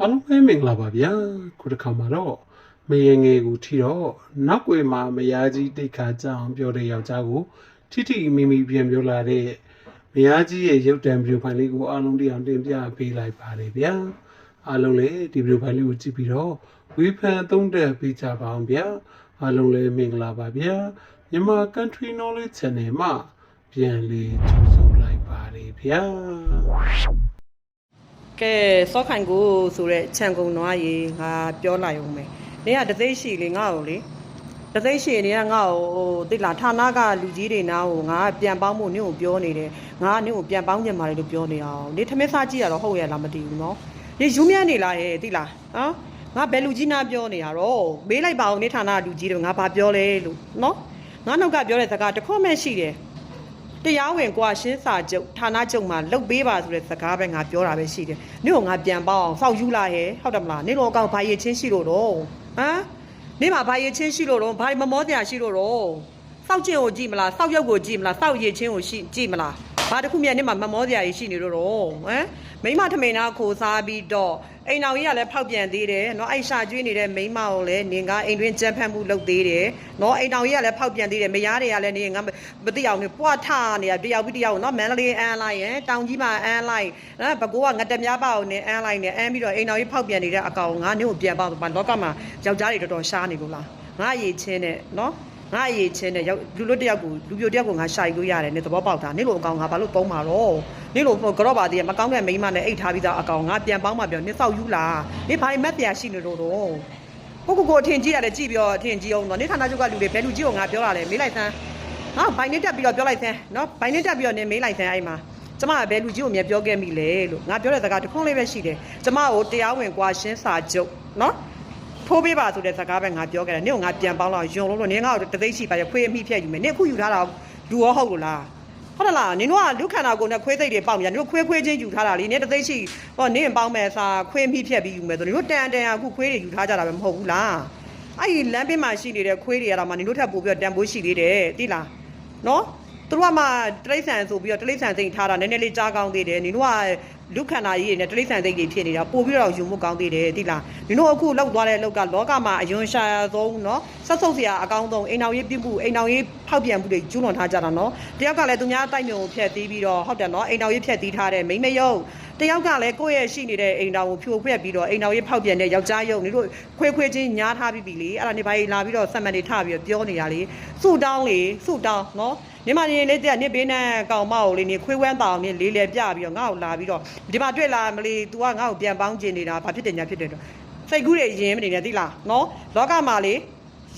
အားလုံးပဲမင်္ဂလာပါဗျာခုတစ်ခါမှာတော့မယငယ်ကိုထီတော့နောက်ွယ်မှာမယားကြီးတိတ်ခါကြအောင်ပြောတဲ့ယောက်ျားကိုထိထိမိမိပြန်ပြောလာတဲ့မယားကြီးရဲ့ရုပ်တံဗီဒီယိုဖိုင်လေးကိုအားလုံးတရားတင်ပြပေးလိုက်ပါတယ်ဗျာအားလုံးလည်းဒီဗီဒီယိုဖိုင်လေးကိုကြည့်ပြီးတော့ဝေဖန်သုံးသပ်ပေးကြပါအောင်ဗျာအားလုံးလည်းမင်္ဂလာပါဗျာမြန်မာ Country Knowledge Channel မှာပြန်လေးကြိုဆိုလိုက်ပါတယ်ဗျာ ကဲစောခိုင်ကိုဆိုတဲ့ခြံကုံနွားရေငါပြောလိုက်အောင်မယ်။နေကတသိရှိလေငါ့ကိုလေတသိရှိနေကငါ့ကိုဟိုတိတ်လာဌာနကလူကြီးတွေနားကိုငါပြန်ပေါင်းဖို့နင့်ကိုပြောနေတယ်။ငါနင့်ကိုပြန်ပေါင်းကြမှာလေလို့ပြောနေအောင်။နေထမင်းစားကြည့်ရတော့ဟုတ်ရလားမသိဘူးနော်။နေယူမြန်းနေလားဟဲ့တိတ်လား။ဟမ်ငါဘယ်လူကြီးနာပြောနေရတော့မေးလိုက်ပါအောင်နေဌာနလူကြီးတွေငါဘာပြောလဲလို့နော်။ငါနောက်ကပြောတဲ့စကားတစ်ခွမဲ့ရှိတယ်။ တရားဝင်ကွာရှင်းစာချုပ်ဌာနချုပ်မှာလုတ်ပေးပါဆိုတဲ့စကားပဲငါပြောတာပဲရှိတယ်။နေ့ကငါပြန်ပေါအောင်စောက်ယူလာဟဲ့ဟုတ်တယ်မလား။နေ့တော့အကောင်ဘာရည်ချင်းရှိလို့တော့ဟမ်နေ့မှာဘာရည်ချင်းရှိလို့တော့ဘာမမောတရားရှိလို့တော့စောက်ကျင်ကိုကြည့်မလားစောက်ရုပ်ကိုကြည့်မလားစောက်ရည်ချင်းကိုရှိကြည့်မလား ဘာတစ်ခုမြတ်နေ့မှာမမောစရာကြီးရှိနေလို့တော့ဟမ်မိမထမိန်နာခိုစားပြီးတော့အိမ်တော်ကြီးကလည်းဖောက်ပြန်သေးတယ်နော်အိုက်ရှာကျွေးနေတဲ့မိမကိုလည်းနင်ကအိမ်တွင်းကြမ်းဖက်မှုလုပ်သေးတယ်နော်အိမ်တော်ကြီးကလည်းဖောက်ပြန်သေးတယ်မယားတွေကလည်းနေငါမသိအောင်နေပွားထနေတာတယောက်ပြီးတယောက်နော်မန္တလေးအန်လိုက်ရယ်တောင်ကြီးမှာအန်လိုက်နော်ဘကိုကငတမြပါအောင်နေအန်လိုက်နေအန်ပြီးတော့အိမ်တော်ကြီးဖောက်ပြန်နေတဲ့အကောင်ငါနင့်ကိုပြန်ပါတော့လောကမှာယောက်ျားတွေတော်တော်ရှားနေကုန်လားငါရည်ချင်းနဲ့နော် ငါအရေးချင်းနဲ့လူလို့တယောက်ကိုလူပြိုတယောက်ကိုငါရှာယူလို့ရတယ်နေသဘောပေါက်တာနေလို့အကောင်ငါဘာလို့သုံးမှာတော့နေလို့ကတော့ပါတည်းကမကောင်းတဲ့မိန်းမနဲ့အိတ်ထားပြီးသားအကောင်ငါပြန်ပေါင်းမှပြောနေဆောက်ယူလားနေဘာမက်တရားရှိနေလို့တော့ကိုကိုကိုအထင်ကြီးရတယ်ကြည့်ပြီးတော့အထင်ကြီးအောင်တော့နေဌာနချုပ်ကလူတွေဘယ်လူကြီးကိုငါပြောတာလဲမေးလိုက်စမ်းငါဘိုင်နေတက်ပြီးတော့ပြောလိုက်စမ်းနော်ဘိုင်နေတက်ပြီးတော့နေမေးလိုက်စမ်းအဲ့မှာကျမကဘယ်လူကြီးကိုမြဲပြောခဲ့မိလဲလို့ငါပြောတဲ့စကားတစ်ခုလေးပဲရှိတယ်ကျမကိုတရားဝင်ကွာရှင်းစာချုပ်နော် ထိုးပေးပါဆိုတဲ့စကားပဲငါပြောခဲ့တယ်နင့်ကိုငါပြန်ပေါင်းလာယွန်လို့လို့နင်ငါ့ကိုတသိရှိပါရခွေးအမိဖြတ်ယူမယ်နင့်အခုယူထားတာလူရောဟုတ်လို့လားဟုတ်တယ်လားနင်တို့ကလူခန္ဓာကိုယ်နဲ့ခွေးသိပ်တွေပေါက်နေတယ်နင်တို့ခွေးခွေးချင်းယူထားတာလေနင်တသိရှိဟောနင့်ပေါင်းမယ်စာခွေးအမိဖြတ်ပြီးယူမယ်ဆိုနင်တို့တန်တန်အခုခွေးတွေယူထားကြတာပဲမဟုတ်ဘူးလားအဲ့ဒီလမ်းဘေးမှာရှိနေတဲ့ခွေးတွေကတော့မှနင်တို့ထပ်ပို့ပြီးတော့တန်ဖိုးရှိသေးတယ်တိလားနော်သူတို့ကမှတရိษံဆိုပြီးတော့တရိษံစိတ်ထားတာနည်းနည်းလေးကြားကောင်းသေးတယ်နင်တို့က လူခန္ဓာကြီးတွေနဲ့တရိษံစိတ်တွေဖြစ်နေတာပို့ပြီးတော့ယူမှုကောင်းသေးတယ်တိလားနင်တို့အခုလောက်သွားတဲ့လောက်ကလောကမှာအယွန်ရှာဆုံးเนาะဆက်ဆုပ်စရာအကောင်းဆုံးအိမ်အောင်ရေးပြမှုအိမ်အောင်ရေးဖောက်ပြန်မှုတွေကျူးလွန်ထားကြတာเนาะတယောက်ကလည်းသူများတိုက်မြုံကိုဖျက်တီးပြီးတော့ဟုတ်တယ်เนาะအိမ်အောင်ရေးဖျက်တီးထားတဲ့မိမယုံတ တယောက်ကလည်းကိုယ့်ရဲ့ရှိနေတဲ့အိမ်တော်ကိုဖြိုခွက်ပြီးတော့အိမ်တော်ရေးဖောက်ပြန်တဲ့ယောက်ျားယုံနေတို့ခွေခွေချင်းညားထားပြီးပြီလေအဲ့ဒါနေပါကြီးလာပြီးတော့ဆက်မန်တွေထပြီးတော့ပြောနေရလေဆူတောင်းလေဆူတောင်းနော်နေမနေလေးတက်နေဘေးနဲ့ကောင်မကိုလေးနေခွေးဝမ်းတောင်နေလေးလေပြပြီးတော့ငါ့ကိုလာပြီးတော့ဒီမှာတွေ့လာမလီ तू ကငါ့ကိုပြန်ပေါင်းကျင်နေတာဘာဖြစ်တယ်ညာဖြစ်တယ်တော့စိတ်ကူးတွေရင်မနေနဲ့သိလားနော်လောကမှာလေ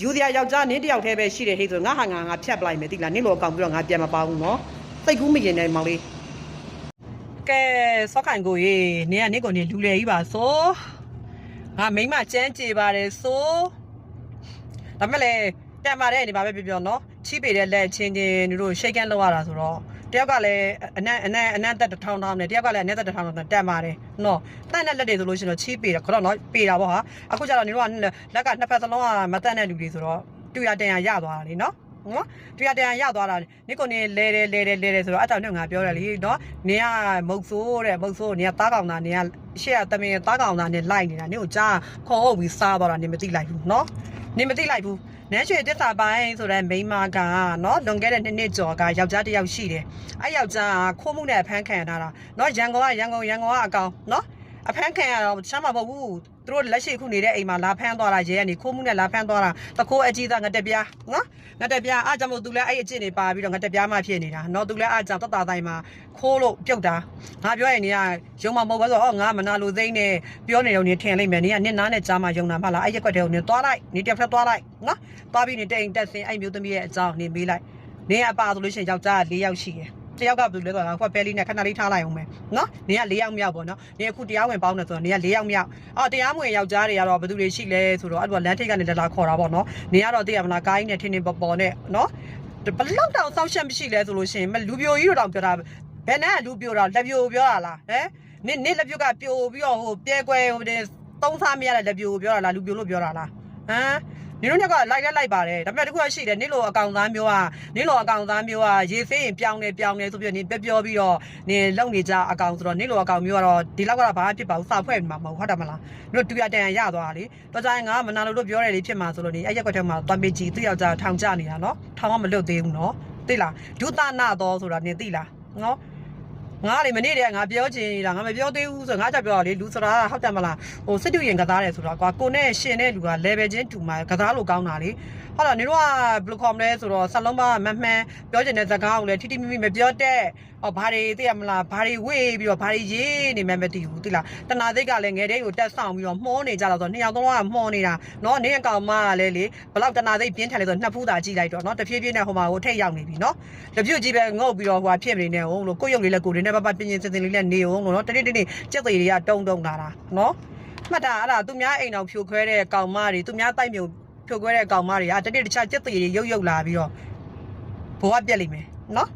ယူစရာယောက်ျားနင်းတယောက်တည်းပဲရှိတယ်ဟေ့ဆိုငါဟာငါငါဖြတ်ပလိုက်မယ်သိလားနင်းလိုအကောင်ပြီးတော့ငါပြန်မပေါဘူးနော်စိတ်ကူးမရင်နဲ့မောင်လေး ကဲစောခိုင်ကိုရေနေကနေကိုနေလူလေကြီးပါဆိုငါမိမကျန်းကြေပါတယ်ဆိုဒါမဲ့လေတက်ပါတယ်နေပါပဲပြောပြောနော်ချိပေတဲ့လက်ချင်းချင်းတို့ရှိတ်ကန်လောက်ရတာဆိုတော့တယောက်ကလည်းအနက်အနက်အနက်သက်တစ်ထောင်ထောင်နဲ့တယောက်ကလည်းအနက်သက်တစ်ထောင်ထောင်နဲ့တက်ပါတယ်နော်တန့်တဲ့လက်တွေဆိုလို့ရှိရင်တော့ချိပေတယ်ခေါတော့နော်ပေတာပေါ့ဟာအခုကျတော့နေတို့ကလက်ကနှစ်ဖက်စလုံးကမတန့်တဲ့လူတွေဆိုတော့တူရတန်ရရသွားတာလေနော် နော်တရားတရားရသွားတာနိကိုနေလဲတယ်လဲတယ်လဲတယ်ဆိုတော့အတောင်နဲ့ငါပြောတယ်လေနော်နင်ကမုတ်ဆိုးတဲ့မုတ်ဆိုးနင်ကသားကောင်သားနင်ကရှေ့ကတမင်သားကောင်သားနင်လိုက်နေတာနင်ကိုကြားခေါ်ဟုတ်ပြီးစားသွားတာနင်မသိလိုက်ဘူးနော်နင်မသိလိုက်ဘူးနန်းရွှေတစ္ဆာပိုင်းဆိုတဲ့မိန်းမကနော်လွန်ခဲ့တဲ့နှစ်နှစ်ကျော်ကယောက်ျားတစ်ယောက်ရှိတယ်အဲ့ယောက်ျားကခိုးမှုနဲ့အဖမ်းခံထားတာနော်ရန်ကုန်ကရန်ကုန်ရန်ကုန်ကအကောင်နော် အဖမ်းခံရတော့ချမ်းမမဟုတ်ဘူးသူတို့လက်ရှိခုနေတဲ့အိမ်မှာလာဖမ်းသွားတာရဲကနေခိုးမှုနဲ့လာဖမ်းသွားတာတခိုးအကြီးသားငတက်ပြားနော်ငတက်ပြားအားကြောင့်မို့သူလည်းအဲ့အကျင့်တွေပါပြီးတော့ငတက်ပြားမှဖြစ်နေတာနော်သူလည်းအားကြောင့်တတတိုင်းမှာခိုးလို့ပြုတ်တာငါပြောရင်နေကယုံမမဟုတ်ဘူးဆိုတော့ငါမနာလိုသိမ့်နဲ့ပြောနေတော့နေထင်လိုက်မယ်နေကနစ်နာနဲ့ကြားမှာယုံတာမှလားအဲ့ရက်ကွက်တဲ့ကိုနေသွားလိုက်နေတစ်ဖက်သွားလိုက်နော်သွားပြီးနေတိန်တက်စင်အဲ့မျိုးသမီးရဲ့အကြောင်းနေမေးလိုက်နေအပါဆိုလို့ရှိရင်ယောက်ျား၄ယောက်ရှိတယ် တယောက်ကဘယ်လိုလဲဆိုတော့ခွက်ပဲလေးနဲ့ခဏလေးထားလိုက်အောင်မယ်နော်နေက၄ယောက်မြောက်ပေါ့နော်နေအခုတရားဝင်ပေါင်းနေဆိုတော့နေက၄ယောက်မြောက်အော်တရားမဝင်ယောက်ျားတွေကတော့ဘယ်သူတွေရှိလဲဆိုတော့အဲ့ဒါလမ်းထိပ်ကနေလာလာခေါ်တာပေါ့နော်နေကတော့သိရမလားကိုင်းနဲ့ထင်းထင်းပေါ်ပေါ်နဲ့နော်ဘလောက်တောင်စောက်ရှက်မရှိလဲဆိုလို့ရှိရင်လူပြိုကြီးတို့တောင်ပြောတာဘယ်နဲ့လူပြိုတာလက်ပြိုပြောတာလားဟမ်နင့်နင့်လက်ပြိုကပြိုပြီးတော့ဟိုပြဲကွဲဟိုတဲ့သုံးစားမရတဲ့လက်ပြိုပြောတာလားလူပြိုလို့ပြောတာလားဟမ် နနင်တို့ညက်ကလိုက်လဲလိုက်ပါတယ်ဒါပေမဲ့တခုကရှိတယ်နင်လိုအကောင်သားမျိုးကနင်လိုအကောင်သားမျိုးကရေဆေးရင်ပြောင်းနေပြောင်းနေဆိုပြီးတော့နင်ပြောပြောပြီးတော့နင်လုံနေကြအကောင်ဆိုတော့နင်လိုအကောင်မျိုးကတော့ဒီလောက်ကတော့ဘာမှဖြစ်ပါဘူးစာဖွဲ့မှာမဟုတ်ဟုတ်တယ်မလားနင်တို့တူရတန်ရရသွားတာလေတော့ကြရင်ငါမနာလို့လို့ပြောတယ်လေဖြစ်မှာဆိုလို့နေအဲ့ရက်ကွက်ထဲမှာသွားပေးကြည့်သူယောက်ျားထောင်ကျနေတာနော်ထောင်ကမလွတ်သေးဘူးနော်သိလားဒုသနာတော်ဆိုတာနင်သိလားနော် ငါလေမနေ့တည်းကငါပြောချင်နေတာငါမပြောသေးဘူးဆိုတော့ငါကြောက်ပြောတာလေလူဆိုတာဟုတ်တယ်မလားဟိုစစ်တူရင်ကစားတယ်ဆိုတာကွာကိုနဲ့ရှင်တဲ့လူက level ချင်းတူမှာကစားလို့ကောင်းတာလေဟုတ်လားနေတော့ကဘယ်လိုခေါ်မလဲဆိုတော့ဆလုံးမမမှန်ပြောချင်တဲ့စကားကိုလည်းထိထိမိမိမပြောတဲ့ဟောဘာတွေသိရမလားဘာတွေဝေးပြီးတော့ဘာတွေရေးနေမှမသိဘူးသိလားတနာသိကလည်းငယ်တဲ့ကိုတက်ဆောင်ပြီးတော့မှောနေကြတော့ဆိုနှစ်ယောက်သုံးယောက်ကမှောနေတာနော်နေအကောင်မကလည်းလေဘလောက်တနာသိပြင်းထန်လဲဆိုနှစ်ဖူးသာကြည့်လိုက်တော့နော်တဖြည်းဖြည်းနဲ့ဟိုမှာကိုထိတ်ရောက်နေပြီနော်တပြုတ်ကြီးပဲငုတ်ပြီးတော့ဟိုဖြစ်နေနေအောင်လို့ကိုယ့်ရုပ်လေးလည်းကိုယ်လေးနဲ့ပပပြင်းပြင်းစင်စင်လေးနဲ့နေအောင်လို့နော်တနေ့တနေ့ကြက်သေးတွေကတုံတုံလာတာနော်မှတ်တာအဲ့ဒါသူများအိမ်တော်ဖြိုခွဲတဲ့ကောင်မတွေသူများတိုက်မြုံဖြိုခွဲတဲ့ကောင်မတွေကတနေ့တခြားကြက်သေးတွေရုပ်ရုပ်လာပြီးတော့ဘဝပြက်လိမ့်မယ်နော်